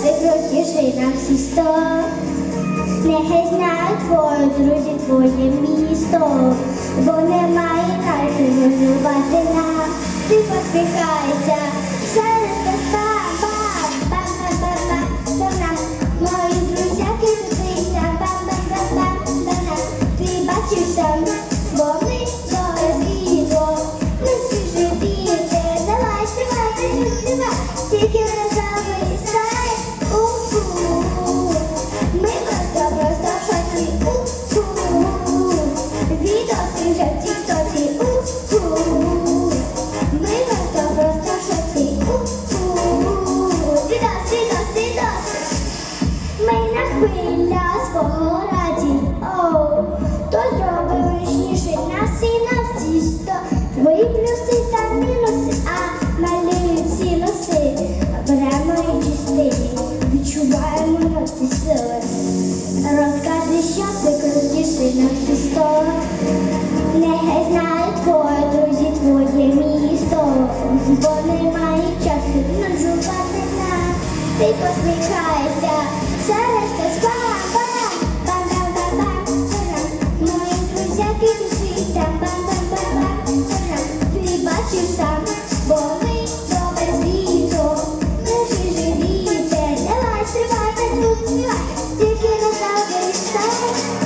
найпростіший нам всі сто, нехай знають твої друзі, твоє місто, бо немає кайфу, милювати нам, ти посміхайся. читаємо сили. Розкажи, що ти крутіший на місто. Нехай знають твої друзі, твоє місто. Бо немає часу наживати на ти посміхаєшся, серце спає. 口はできるだけ一切